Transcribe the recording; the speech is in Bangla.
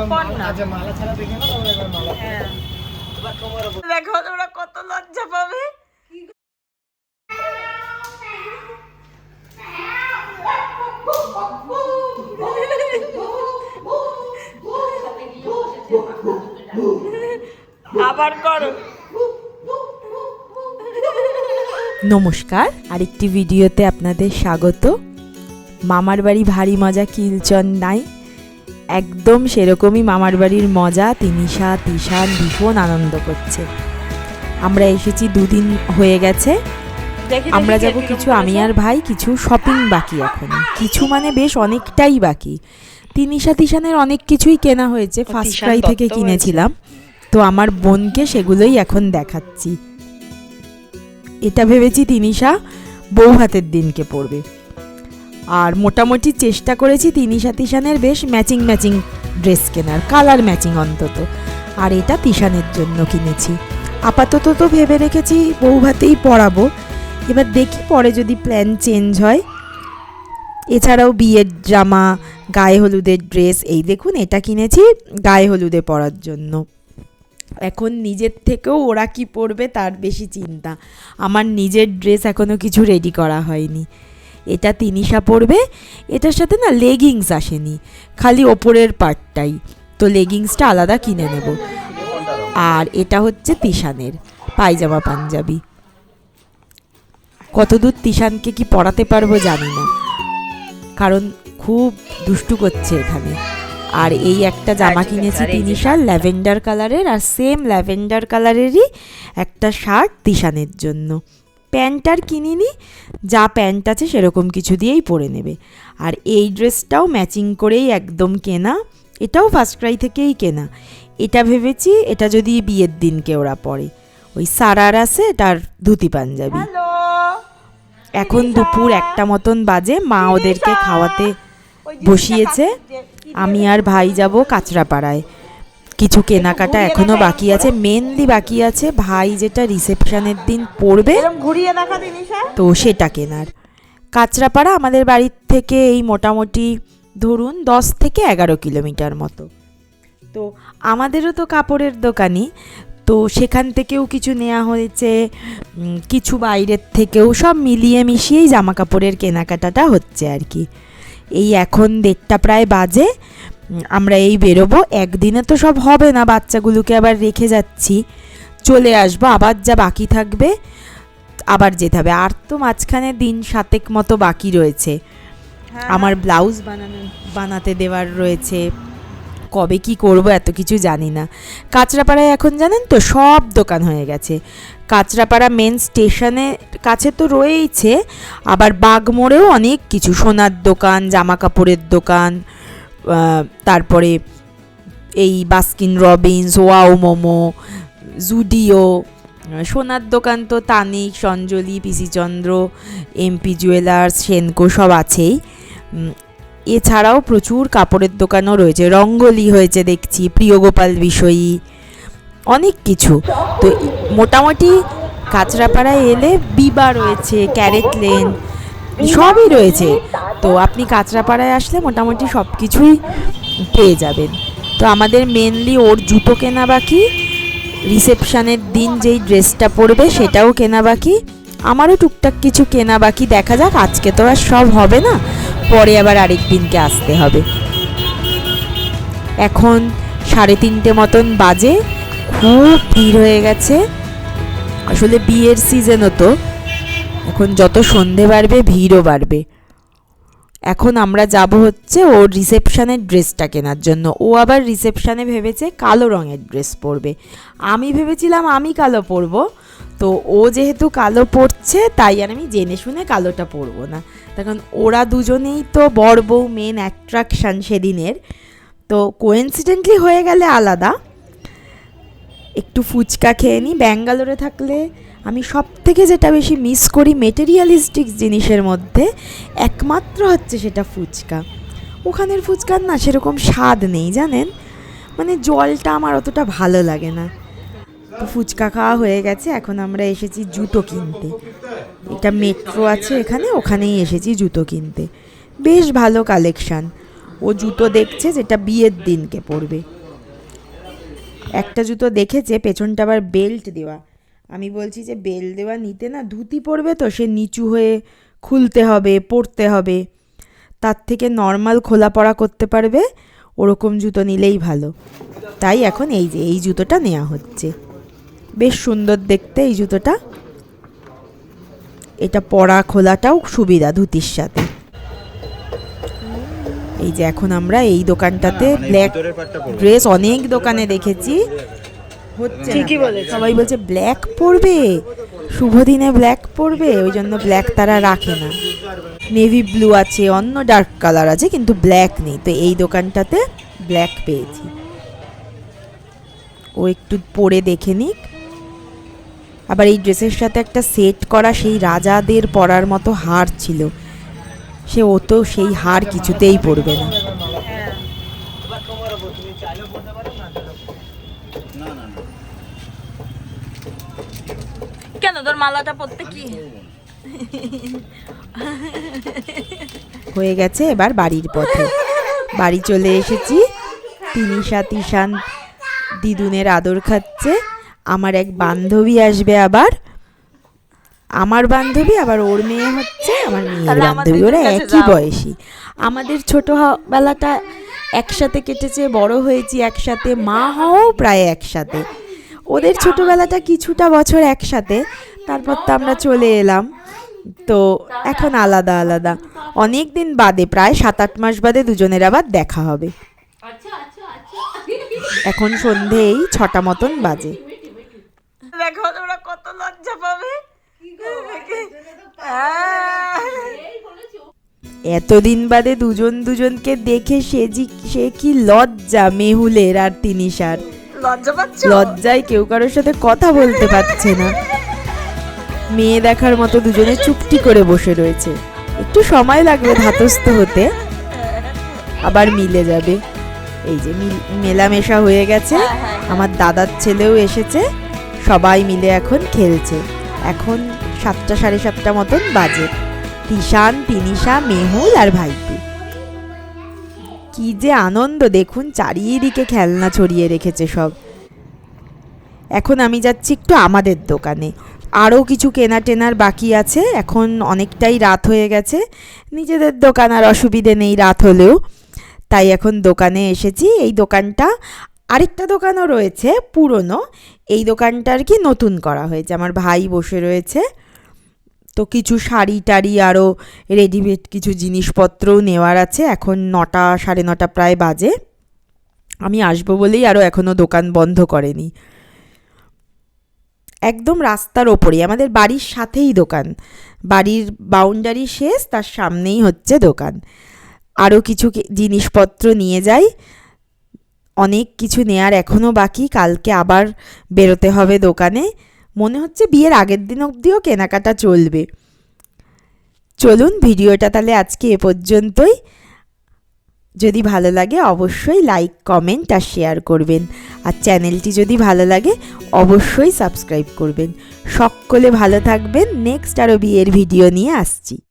দেখে হ্যাঁ। দেখো তোমরা কত লজ্জা পাবে। আবার করো। নমস্কার আরেকটি ভিডিওতে আপনাদের স্বাগত। মামার বাড়ি ভারী মজা কিলচন নাই। একদম সেরকমই মামার বাড়ির মজা তিনিশা তিশান ভীষণ আনন্দ করছে। আমরা এসেছি দুদিন হয়ে গেছে। আমরা যাব কিছু আমি আর ভাই কিছু শপিং বাকি এখন। কিছু মানে বেশ অনেকটাই বাকি। তিনিশা তিশানের অনেক কিছুই কেনা হয়েছে ফার্স্ট ক্রাই থেকে কিনেছিলাম। তো আমার বোনকে সেগুলোই এখন দেখাচ্ছি। এটা ভেবেছি তিনিশা বউ হাতের দিনকে পড়বে আর মোটামুটি চেষ্টা করেছি তিনিশা তিশানের বেশ ম্যাচিং ম্যাচিং ড্রেস কেনার, কালার ম্যাচিং অন্তত। আর এটা তিশানের জন্য কিনেছি। আপাতত তো ভেবে রেখেছি বউ হাতেই পরাবো। এবার দেখি পরে যদি প্ল্যান চেঞ্জ হয়। এছাড়াও বিয়ের জামা, গায়ে হলুদের ড্রেস, এই দেখুন এটা কিনেছি গায়ে হলুদে পরার জন্য। এখন নিজের থেকেও ওরা কি পরবে তার বেশি চিন্তা। আমার নিজের ড্রেস এখনও কিছু রেডি করা হয়নি। এটা তিনিশা পরবে এটার সাথে না লেগিংস আসেনি খালি ওপরের পার্টটাই তো লেগিংসটা আলাদা কিনে নেব। আর এটা হচ্ছে তিশানের পায়জামা পাঞ্জাবি। কতদূর তিশানকে কি পড়াতে পারব জানি না। কারণ খুব দুষ্টু করছে এখানে। আর এই একটা জামা কিনেছি তিনিশার ল্যাভেন্ডার কালারের আর সেম ল্যাভেন্ডার কালারেরই একটা শার্ট তিশানের জন্য। প্যান্ট আর কিনিনি যা প্যান্ট আছে সেরকম কিছু দিয়েই পরে নেবে। আর এই ড্রেসটাও ম্যাচিং করেই একদম কেনা এটাও ফার্স্ট ক্রাই থেকেই কেনা। এটা ভেবেছি এটা যদি বিয়ের দিনকে ওরা পরে। ওই সারার আছে তার ধুতি পাঞ্জাবি। এখন দুপুর একটা মতন বাজে মা ওদেরকে খাওয়াতে বসিয়েছে। আমি আর ভাই যাব কাঁচরাপাড়ায়। কিছু কেনাকাটা এখনও বাকি আছে মেনলি বাকি আছে ভাই যেটা রিসেপশনের দিন পড়বে। তো সেটা কেনার। কাঁচরাপাড়া আমাদের বাড়ির থেকে এই মোটামুটি ধরুন দশ থেকে এগারো কিলোমিটার মতো। তো আমাদেরও তো কাপড়ের দোকানই তো সেখান থেকেও কিছু নেওয়া হয়েছে কিছু বাইরের থেকেও সব মিলিয়ে মিশিয়েই জামা কাপড়ের কেনাকাটাটা হচ্ছে আর কি। এই এখন দেড়টা প্রায় বাজে আমরা এই বেরোবো একদিনে তো সব হবে না বাচ্চাগুলোকে আবার রেখে যাচ্ছি। চলে আসব আবার যা বাকি থাকবে আবার যেতে হবে। আর তো মাঝখানে দিন সাতেক মতো বাকি রয়েছে। হ্যাঁ, আমার ব্লাউজ বানানো বানাতে দেওয়ার রয়েছে। কবে কি করব এত কিছু জানি না। কাঁচরাপাড়ায় এখন জানেন তো সব দোকান হয়ে গেছে। কাঁচরাপাড়া মেন স্টেশনে কাছে তো রয়েইছে আবার বাগমোড়েও অনেক কিছু। সোনার দোকান জামা কাপড়ের দোকান তারপরে এই Baskin Robbins Wow Momo Zudio সোনার দোকান তো তানিক, সঞ্জলি পিসিচন্দ্র এমপি জুয়েলার্স সেনকো সব আছেই। এছাড়াও প্রচুর কাপড়ের দোকানও রয়েছে। রঙ্গলি হয়েছে দেখছি প্রিয়গোপাল বিষয়ী, অনেক কিছু। তো মোটামুটি কাঁচরাপাড়ায় এলে বিবা রয়েছে, ক্যারেট লেন সবই রয়েছে। তো আপনি কাঁচরাপাড়ায় আসলে মোটামুটি সব কিছুই পেয়ে যাবেন। তো আমাদের মেনলি ওর জুতো কেনা বাকি। রিসেপশানের দিন যেই ড্রেসটা পরবে সেটাও কেনা বাকি। আমারও টুকটাক কিছু কেনা বাকি দেখা যাক, আজকে তো আর সব হবে না। পরে আবার আরেক দিনকে আসতে হবে। এখন সাড়ে তিনটে মতন বাজে। খুব ভিড় হয়ে গেছে। আসলে বিয়ের সিজনও তো। এখন যত সন্ধে বাড়বে, ভিড়ও বাড়বে। এখন আমরা যাব হচ্ছে ওর রিসেপশনের ড্রেসটা কেনার জন্য। ও আবার রিসেপশানে ভেবেছে কালো রঙের ড্রেস পরবে। আমি ভেবেছিলাম আমি কালো পরবো। তো ও যেহেতু কালো পরছে, তাই আর আমি জেনে শুনে কালোটা পরবো না। তখন ওরা দুজনেই তো বর বউ মেন অ্যাট্রাকশান সেদিনের। তো কোয়েন্সিডেন্টলি হয়ে গেলে আলাদা। একটু ফুচকা খেয়ে নিই। ব্যাঙ্গালোরে থাকলে আমি সব থেকে যেটা বেশি মিস করি মেটেরিয়ালিস্টিক জিনিসের মধ্যে একমাত্র হচ্ছে সেটা ফুচকা। ওখানের ফুচকার না সেরকম স্বাদ নেই, জানেন? মানে জলটা আমার অতটা ভালো লাগে না। তো ফুচকা খাওয়া হয়ে গেছে, এখন আমরা এসেছি জুতো কিনতে। এটা মেট্রো আছে এখানে, ওখানেই এসেছি জুতো কিনতে। বেশ ভালো কালেকশান ও জুতো দেখছে যেটা বিয়ের দিনকে পরবে। একটা জুতো দেখেছে, পেছনটা আবার বেল্ট দেওয়া। আমি বলছি যে বেল্ট দেওয়া নিতে না ধুতি পরবে তো, সে নিচু হয়ে খুলতে হবে, পরতে হবে। তার থেকে নর্মাল খোলা পড়া করতে পারবে, ওরকম জুতো নিলেই ভালো। তাই এখন এই যে, এই জুতোটা নেওয়া হচ্ছে। বেশ সুন্দর দেখতে এই জুতোটা। এটা পরা খোলাটাও সুবিধা ধুতির সাথে। এই যে এখন আমরা এই দোকানটাতে ব্ল্যাক ড্রেস অনেক দোকানে দেখেছি। হচ্ছে ঠিকই বলে সবাই বলছে ব্ল্যাক পরবে শুভ দিনে ব্ল্যাক পরবে ওই জন্য ব্ল্যাক তারা রাখে না। নেভি ব্লু আছে অন্য ডার্ক কালার আছে কিন্তু ব্ল্যাক নেই। তো এই দোকানটাতে ব্ল্যাক পেয়েছি। ও একটু পরে দেখে নিক। আবার এই ড্রেসের সাথে একটা সেট করা সেই রাজাদের পরার মতো হার ছিল। সে ও তো সেই হার কিছুতেই পড়বে না। কেন? তোর মালাটা পরতে কি? হয়ে গেছে এবার বাড়ির পথে। বাড়ি চলে এসেছি। তিনিশা তিশান দিদুনের আদর খাচ্ছে। আমার এক বান্ধবী আসবে আবার। আমার বান্ধবী আবার ওর মেয়ে হচ্ছে আমার মেয়ের বান্ধবী ওরা একই বয়সী। আমাদের ছোট হ- বেলাটা একসাথে কেটেছে বড় হয়েছি একসাথে মা হওয়াও প্রায় একসাথে। ওদের ছোটোবেলাটা কিছুটা বছর একসাথে তারপর তো আমরা চলে এলাম। তো এখন আলাদা আলাদা। অনেক দিন বাদে প্রায় সাত আট মাস বাদে দুজনের আবার দেখা হবে। এখন সন্ধে এই ছটা মতন বাজে দেখো তোমরা কত লজ্জা পাবে হ্যাঁ। এতদিন বাদে দুজন দুজনকে দেখে সে জি সে কি লজ্জা মেহুলের আর তিনিশার। লজ্জা পাচ্ছ? লজ্জায় কেউ কারোর সাথে কথা বলতে পারছে না। মেয়ে দেখার মতো দুজনে চুপটি করে বসে রয়েছে। একটু সময় লাগবে ধাতস্থ হতে। আবার মিলে যাবে। এই যে মেলামেশা হয়ে গেছে। আমার দাদার ছেলেও এসেছে। সবাই মিলে এখন খেলছে। এখন সাতটা সাড়ে সাতটা মতন বাজে। তিশান, তিনিশা, মেহুল আর ভাইপু। কি যে আনন্দ, দেখুন চারিদিকে খেলনা ছড়িয়ে রেখেছে সব। এখন আমি যাচ্ছি একটু আমাদের দোকানে। আরও কিছু কেনা টেনার বাকি আছে, এখন অনেকটাই রাত হয়ে গেছে। নিজেদের দোকান আর অসুবিধে নেই রাত হলেও। তাই এখন দোকানে এসেছি। এই দোকানটা, আরেকটা দোকানও রয়েছে, পুরনো। এই দোকানটা আর কি নতুন করা হয়েছে। আমার ভাই বসে রয়েছে। তো কিছু শাড়ি টাড়ি আরও রেডিমেড কিছু জিনিসপত্রও নেওয়ার আছে। এখন নটা, সাড়ে নটা প্রায় বাজে। আমি আসব বলেই আরও এখনও দোকান বন্ধ করেনি। একদম রাস্তার ওপরেই। আমাদের বাড়ির সাথেই দোকান। বাড়ির বাউন্ডারি শেষ, তার সামনেই হচ্ছে দোকান। আরও কিছু জিনিসপত্র নিয়ে যাই। অনেক কিছু নেয়ার এখনও বাকি। কালকে আবার বেরোতে হবে দোকানে। মনে হচ্ছে বিয়ের আগের দিন অবধিও কেনাকাটা চলবে। চলুন ভিডিওটা তাহলে আজকে এ পর্যন্তই। যদি ভালো লাগে অবশ্যই লাইক, কমেন্ট আর শেয়ার করবেন। আর চ্যানেলটি যদি ভালো লাগে অবশ্যই সাবস্ক্রাইব করবেন। সকলে ভালো থাকবেন। নেক্সট আরও বিয়ের ভিডিও নিয়ে আসছি।